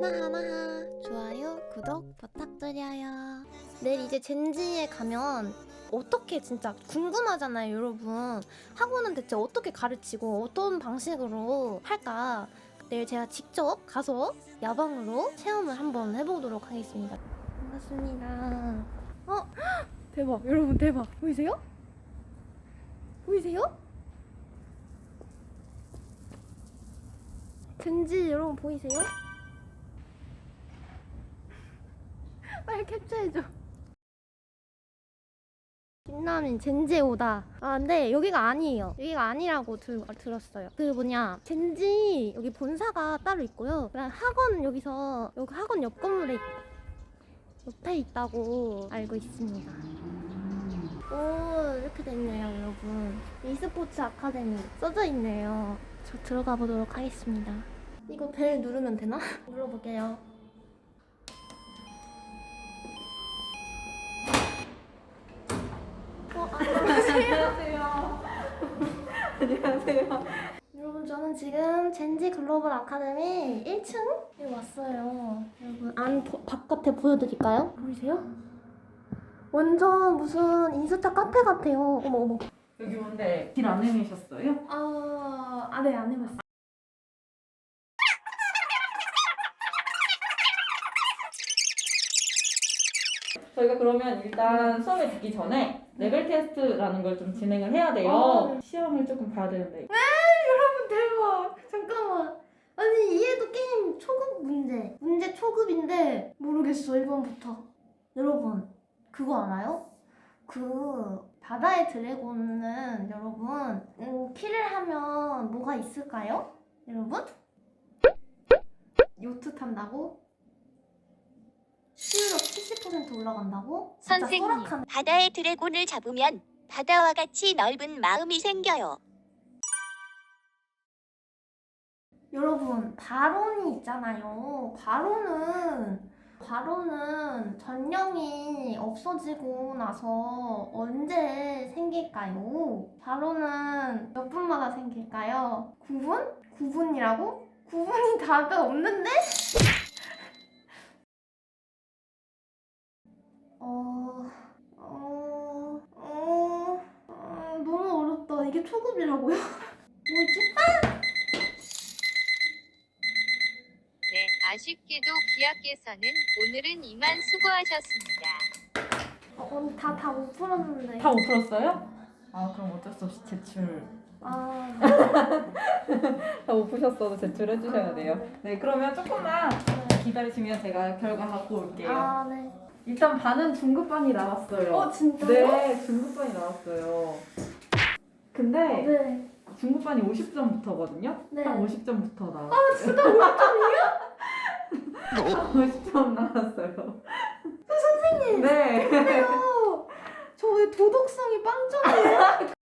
마하 마하. 좋아요 구독 부탁드려요. 내일 이제 젠지에 가면 어떻게 진짜 궁금하잖아요 여러분. 학원은 대체 어떻게 가르치고 어떤 방식으로 할까? 내일 제가 직접 가서 야방으로 체험을 한번 해보도록 하겠습니다. 반갑습니다. 어? 대박. 여러분 대박. 보이세요? 보이세요? 젠지 여러분 보이세요? 빨리 캡처해줘. 김나민 젠지에 오다. 아 근데 여기가 아니에요. 여기가 아니라고 들, 들었어요. 그 뭐냐 젠지 여기 본사가 따로 있고요. 그냥 학원 여기서 여기 학원 옆 건물에 있- 옆에 있다고 알고 있습니다. 오 이렇게 됐네요 여러분. e스포츠 아카데미 써져 있네요. 저 들어가 보도록 하겠습니다. 이거 벨 누르면 되나? 눌러볼게요. 어, 안녕하세요. 안녕하세요. 여러분, 저는 지금 젠지 글로벌 아카데미 1층에 왔어요. 여러분, 안, 보- 바깥에 보여드릴까요? 보이세요? 완전 무슨 인스타 카페 같아요. 어머, 어머. 여기 오는데 길 안 헤매셨어요? 아, 아, 네, 안 해봤어요. 저희가 그러면 일단 수업에 듣기 전에 레벨 테스트라는 걸 좀 진행을 해야 돼요. 어. 시험을 조금 봐야 되는데. 여러분, 대박. 잠깐만. 아니, 얘도 게임 초급 문제. 문제 초급인데, 모르겠어, 1번부터. 여러분, 그거 알아요? 그, 바다의 드래곤은, 여러분, 음, 키를 하면 뭐가 있을까요? 여러분? 요트 탄다고? 수율력 70% 올라간다고? 선생님, 설악한 바다의 드래곤을 잡으면 바다와 같이 넓은 마음이 생겨요. 여러분 바론이 있잖아요. 바론은 바론은 전령이 없어지고 나서 언제 생길까요? 바론은 몇 분마다 생길까요? 9분? 9분이라고? 9분이 다가 없는데? 어, 어, 어, 어, 너무 어렵다. 이게 초급이라고요? 뭐지? 네, 아쉽게도 기아께서는 오늘은 이만 수고하셨습니다. 어, 오늘 다, 다 못 풀었는데. 다 못 풀었어요? 아 그럼 어쩔 수 없이 제출. 아, 다 못 푸셨어도 제출해 주셔야 돼요. 네 그러면 조금만 기다리시면 제가 결과 갖고 올게요. 아, 네. 일단 반은 중급반이 나왔어요. 어, 진짜요? 네 중급반이 나왔어요. 근데 네. 중급반이 50점부터거든요. 네. 딱 50점부터 나왔어요. 아 진짜 50점이요? 50점 나왔어요. 선생님. 네. 어, 저왜 도덕성이 빵점이에요?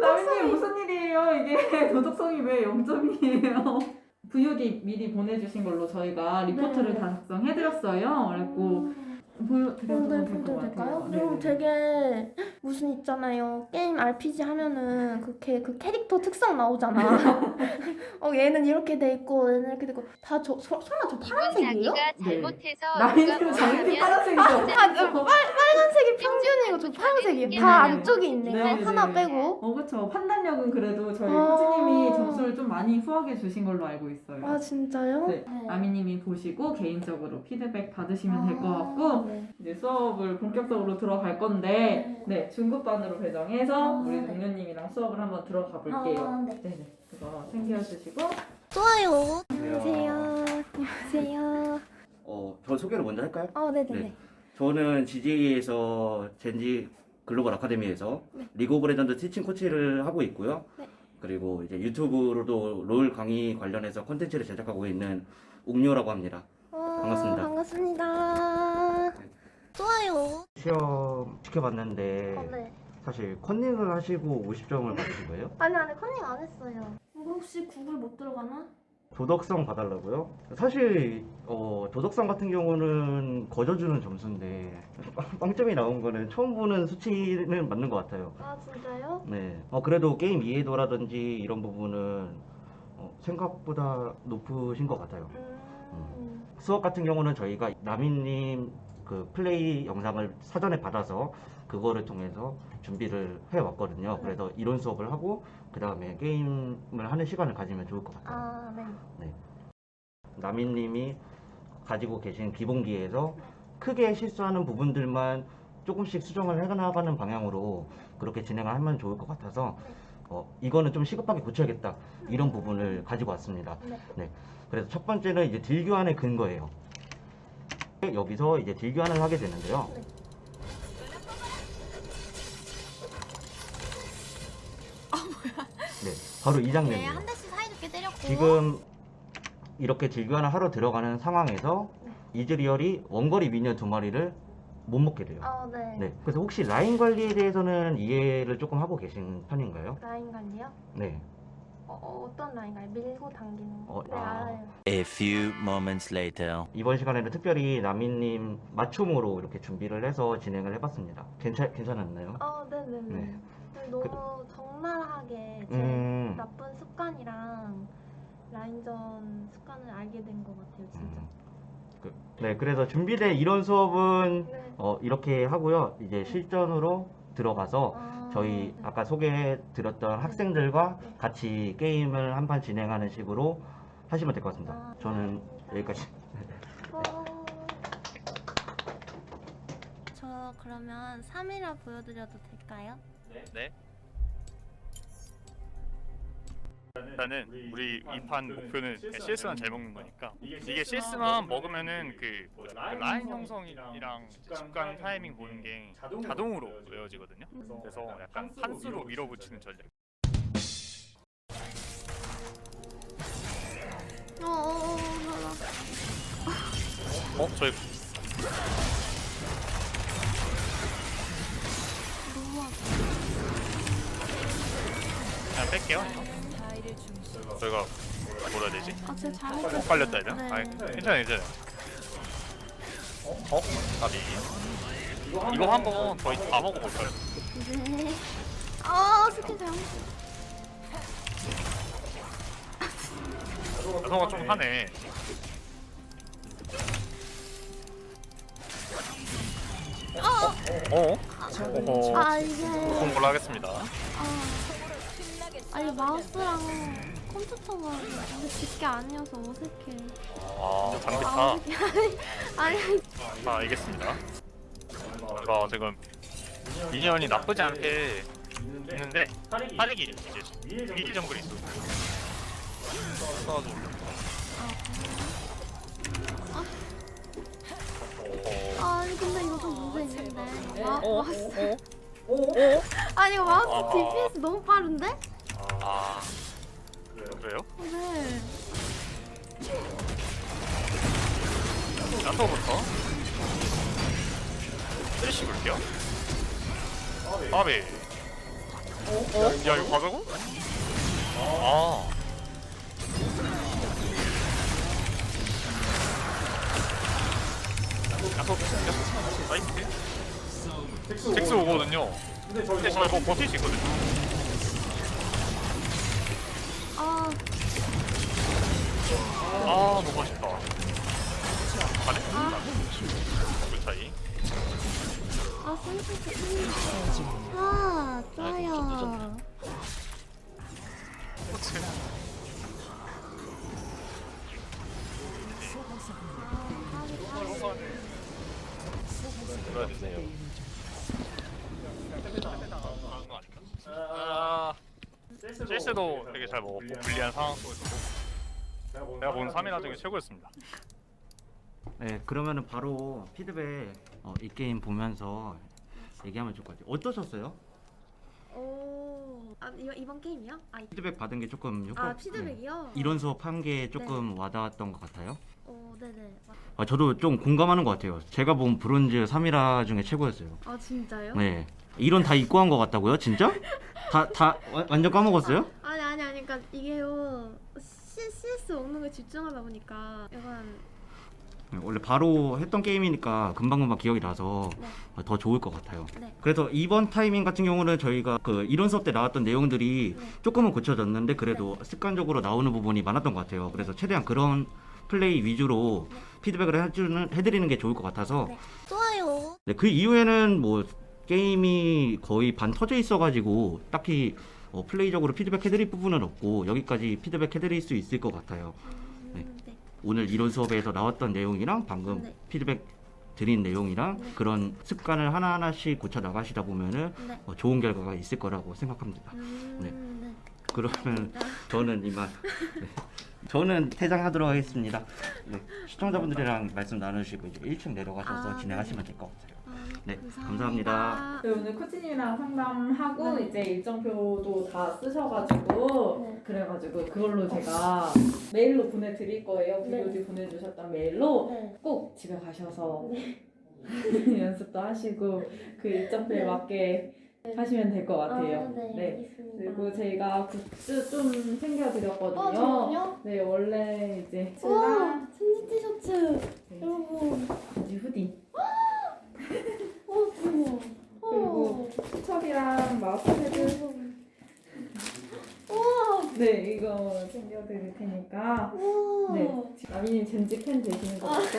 나민님 무슨 일이에요? 이게 도덕성이 왜 0점이에요? VOD 미리 보내주신 걸로 저희가 리포트를 네. 다 작성해드렸어요. 그래갖고 보여드려도 네, 될것 보여도 같아요. 될까요? 네, 그럼 네. 되게 무슨 있잖아요. 게임 RPG 하면은 그렇게 그 캐릭터 특성 나오잖아. 어 얘는 이렇게 돼 있고 얘는 이렇게 돼 있고 다저 설마 저 파란색이에요? 자기가 네. 잘못해서 장님 하면 파란색이죠? 아, 저 빨, 빨간색이 평균이고 저 파란색이 다 안쪽에 있네. 네, 네, 하나 네. 빼고. 어 그쵸 판단력은 그래도 저희 아. 코치님이 점수를 좀 많이 후하게 주신 걸로 알고 있어요. 아 진짜요? 네. 아미님이 보시고 개인적으로 피드백 받으시면 될 것 같고 네. 이제 수업을 본격적으로 들어갈 건데 네 중급반으로 배정해서 아, 우리 네. 동료님이랑 수업을 한번 들어가 볼게요. 아, 네. 네네 그거 챙겨주시고 좋아요. 안녕하세요. 안녕하세요. 어, 저 소개를 먼저 할까요? 어, 네네네. 네. 저는 GJ에서 젠지 글로벌 아카데미에서 네. 리그 오브 레전드 티칭 코치를 하고 있고요. 네. 그리고 이제 유튜브로도 롤 강의 관련해서 콘텐츠를 제작하고 있는 웅료라고 합니다. 와, 반갑습니다. 반갑습니다. 네. 좋아요. 시험 지켜봤는데 어, 네. 사실 컨닝을 하시고 50점을 받으신 거예요? 아니 아니 컨닝 안 했어요. 이거 혹시 구글 못 들어가나? 도덕성 봐달라고요? 사실 어, 도덕성 같은 경우는 거저주는 점수인데 빵- 빵점이 나온 거는 처음 보는 수치는 맞는 것 같아요. 아 진짜요? 네. 어, 그래도 게임 이해도라든지 이런 부분은 어, 생각보다 높으신 것 같아요. 음. 수업 같은 경우는 저희가 나민님 그 플레이 영상을 사전에 받아서 그거를 통해서 준비를 해왔거든요. 그래서 이론 수업을 하고 그 다음에 게임을 하는 시간을 가지면 좋을 것 같아요. 아 네. 나민님이 가지고 계신 기본기에서 크게 실수하는 부분들만 조금씩 수정을 해나가는 방향으로 그렇게 진행을 하면 좋을 것 같아서 어, 이거는 좀 시급하게 고쳐야겠다 이런 부분을 가지고 왔습니다. 네. 그래서 첫 번째는 이제 딜 교환의 근거예요. 여기서 이제 딜교환을 하게 되는데요. 네. 네, 바로 이 네, 장면이에요. 한 대씩 사이좋게 때렸고. 지금 이렇게 딜교환을 하러 들어가는 상황에서 이즈리얼이 원거리 미니언 두 마리를 못 먹게 돼요. 아 네. 네. 그래서 혹시 라인 관리에 대해서는 이해를 조금 하고 계신 편인가요? 라인 관리요? 네. 어, 어, 어떤 라인 관리? 밀고 당기는 거. 어, 네 아. 알아요. A few moments later. 이번 시간에는 특별히 나민님 맞춤으로 이렇게 준비를 해서 진행을 해봤습니다. 괜찮 괜찮았나요? 어, 네네네. 네. 네, 너무 적나라하게 제 음. 나쁜 습관이랑 라인전 습관을 알게 된 것 같아요, 진짜. 음. 그, 네. 그래서 준비된 이론 수업은 네. 어, 이렇게 하고요. 이제 실전으로 들어가서 아, 저희 네. 아까 소개해 드렸던 학생들과 네. 같이 게임을 한 판 진행하는 식으로 하시면 될 것 같습니다. 아, 저는. 여기까지. 어. 저 그러면 3이라 보여드려도 될까요? 일단은 우리 이 판 목표는 CS만 잘 먹는 거니까 이게 CS만 먹으면은 그그 라인 형성이랑 직관 타이밍 보는 게 자동으로 외워지거든요. 그래서 약간 한수로 밀어붙이는 전략. 어, 어, 어, 나, 나. 어? 저희. 그냥 뺄게요. 저희가 뭐라 해야 되지? 아, 제가 잘못했어요. 엇갈렸다 해야 되나? 네. 아니, 괜찮아요, 괜찮아요. 어? 나비. 이거 한 번 저희 다 먹어볼까요? 네. 아, 스킨 잘못. 여성아 좀 하네. 어? 어? 어허. 아, 이게. 그런 걸로 하겠습니다. 아. 아니, 마우스랑 컴퓨터가 이게 집게 아니어서 어색해. 아, 아, 장비타. 어색해. 아니, 아, 알겠습니다. 제가 지금 미니언이 나쁘지 않게 있는데 빠르기 이제 위기 정글이 있어. 써가지고. 어, 아니, 근데 이거 좀 문제 있는데. 마, 어? 마우스. 어? 아니, 이거 마우스 아. DPS 너무 빠른데? 아, 그래요? 네. 야토부터 쓰리시 볼게요. 아베. 어? 야 이거 가자고? 아. 야토 야토 나이스. 텍스 오거든요. 근데 저 이거 버틸 수 있거든요. 아, 좋아요. 놀아주세요. 아, 실수도 되게 잘 먹었고 불리한 상황 속에서도 제가 본 3일 중에 최고였습니다. 네, 그러면은 바로 피드백 어, 이 게임 보면서 얘기하면 좋을 것 같아요. 어떠셨어요? 오, 아, 이번, 이번 게임이요? 아, 이- 피드백 받은 게 조금 효과. 아 피드백이요? 네. 이론 수업 한 게 조금 와닿았던 것 같아요. 어, 네네. 아, 저도 좀 공감하는 것 같아요. 제가 본 브론즈 3이라 중에 최고였어요. 아, 진짜요? 네. 이론 다 입고 한 것 같다고요? 진짜? 다, 다 와- 완전 까먹었어요? 아니, 아니, 아니, 그러니까 이게요. CS 스트레스 먹는 거에 집중하다 보니까 약간 네, 원래 바로 했던 게임이니까 금방금방 기억이 나서 네. 더 좋을 것 같아요. 네. 그래서 이번 타이밍 같은 경우는 저희가 그 이론 수업 때 나왔던 내용들이 네. 조금은 고쳐졌는데 그래도 습관적으로 나오는 부분이 많았던 것 같아요. 그래서 최대한 그런 플레이 위주로 네. 피드백을 해주는 해드리는 게 좋을 것 같아서 네. 좋아요. 네, 그 이후에는 뭐 게임이 거의 반 터져 있어가지고 딱히 어, 플레이적으로 피드백 해드릴 부분은 없고 여기까지 피드백 해드릴 수 있을 것 같아요. 오늘 이론 수업에서 나왔던 내용이랑 방금 네. 피드백 드린 내용이랑 네. 그런 습관을 하나하나씩 고쳐 나가시다 보면은 네. 어, 좋은 결과가 있을 거라고 생각합니다. 음, 네. 네. 그러면. 저는 이만 네. 저는 퇴장하도록 하겠습니다. 네. 시청자분들이랑 말씀 나누시고 이제 1층 내려가셔서 아, 진행하시면 될 것 같아요. 아, 네, 감사합니다. 네, 오늘 코치님이랑 상담하고 네. 이제 일정표도 다 쓰셔가지고 네. 그래가지고 그걸로 제가 메일로 보내드릴 거예요. 네. VOD 보내주셨던 메일로 네. 꼭 집에 가셔서 네. 연습도 하시고 그 일정표에 네. 맞게 하시면 될 것 같아요. 아, 네, 네. 알겠습니다. 그리고 저희가 굿즈 좀 챙겨드렸거든요. 어? 네, 원래 이제 우와, 틴지 티셔츠. 네, 여러분. 바지 후디 어, 어머. 그리고 수첩이랑 마우스패드 우와. 네 이거 챙겨드릴 테니까 우와. 네 나미님 젠지 팬 되시는 거 맞죠?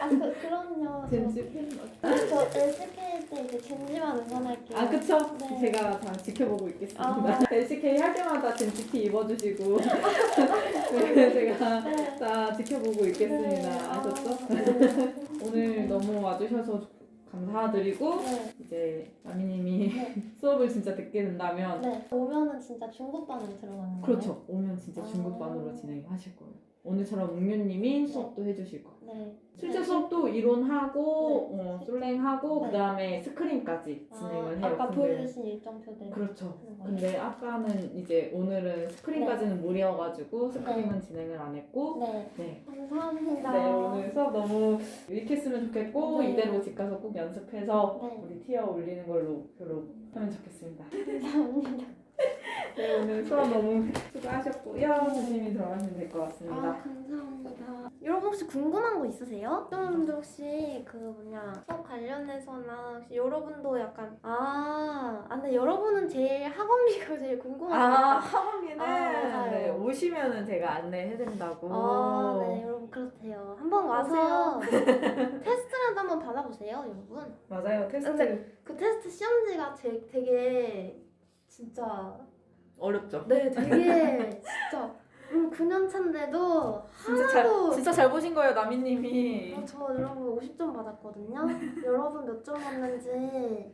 아, 그, 그럼요. 젠지 팬 저, 저 LCK 때 이제 젠지만 응원할게요. 아 그쵸? 네. 제가 다 지켜보고 있겠습니다. 아. LCK 할 때마다 젠지 티 입어주시고 네, 제가 네. 다 지켜보고 있겠습니다. 네. 아셨죠? 아, 네. 오늘 너무 와주셔서 감사드리고 네. 이제 나미님이 네. 수업을 진짜 듣게 된다면 네. 오면은 진짜 중국반으로 들어가는 거예요? 그렇죠. 오면 진짜 아. 중국반으로 진행하실 거예요. 오늘처럼 웅유님이 수업도 해주실 거예요. 네. 실제 네. 수업도 이론하고 네. 어, 솔랭하고 네. 그다음에 스크린까지 진행을 해요. 아, 아까 근데- 보여주신 일정표대로. 그렇죠. 거예요? 근데 아까는 이제 오늘은 스크린까지는 무리여가지고 스크린은 진행을 안 했고 네. 네. 감사합니다. 네 오늘 수업 너무 유익했으면 좋겠고 네. 이대로 집 가서 꼭 연습해서 네. 우리 티어 올리는 걸로 표로 하면 좋겠습니다. 감사합니다. 네 오늘 수업 너무 수고하셨고요. 조심히 들어가시면 될 것 같습니다. 아, 감사합니다. 여러분 혹시 궁금한 거 있으세요? 여러분들 혹시 그 뭐냐 수업 관련해서나 혹시 여러분도 약간 아, 아 근데 여러분은 제일 학원비가 제일 아 궁금하겠다. 학원비는 아. 네, 오시면은 제가 안내해드린다고. 아, 네, 여러분 그렇대요. 한번 와서 테스트라도 한번 받아보세요, 여러분. 맞아요 테스트 근데 그 테스트 시험지가 제, 되게 진짜 어렵죠. 네, 되게 진짜 음, 9년 차인데도 진짜 잘 하나도 진짜 잘 보신 거예요 나미님이. 어, 저 여러분 50점 받았거든요. 여러분 몇 점 받는지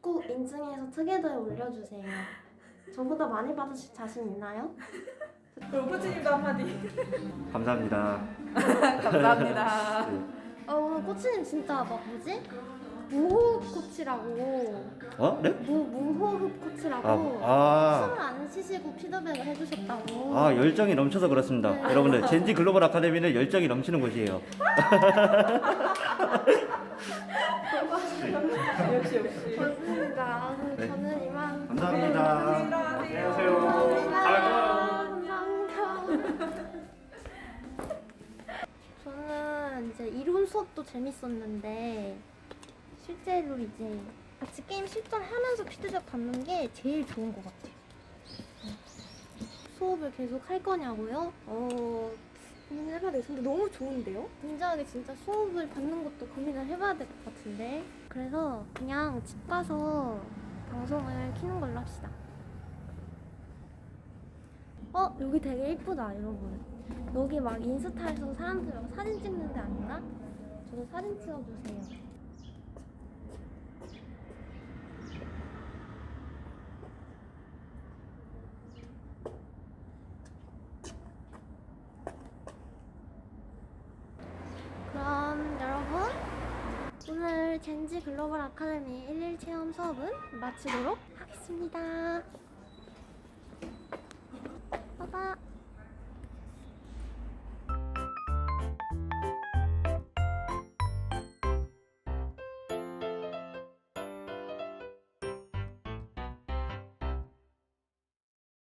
꼭 인증해서 특이도에 올려주세요. 저보다 많이 받으실 자신 있나요? 코치님도 한마디. 감사합니다. 감사합니다. 어, 오늘 코치님 진짜 막 뭐지? 무호흡 코치라고 어? 네? 무, 무호흡 코치라고 아, 숨을 안 쉬시고 피드백을 해주셨다고. 아, 아 열정이 넘쳐서 그렇습니다. 네. 여러분들 젠지 글로벌 아카데미는 열정이 넘치는 곳이에요. 역시 역시. 네. 저는 이만. 감사합니다. 안녕하세요. 감사합니다. 저는 이제 이론 수업도 재밌었는데 실제로 이제 같이 게임 실전하면서 피드백 받는 게 제일 좋은 것 같아요. 네. 수업을 계속 할 거냐고요? 어 고민을 해봐야. 근데 너무 좋은데요? 굉장하게 진짜 수업을 받는 것도 고민을 해봐야 될 것 같은데 그래서 그냥 집 가서 방송을 키는 걸로 합시다. 어 여기 되게 예쁘다 여러분. 여기 막 인스타에서 사람들 막 사진 찍는 데 아닌가? 저도 사진 찍어주세요. 그럼 여러분 오늘 젠지 글로벌 아카데미 11 체험 수업은 마치도록 하겠습니다.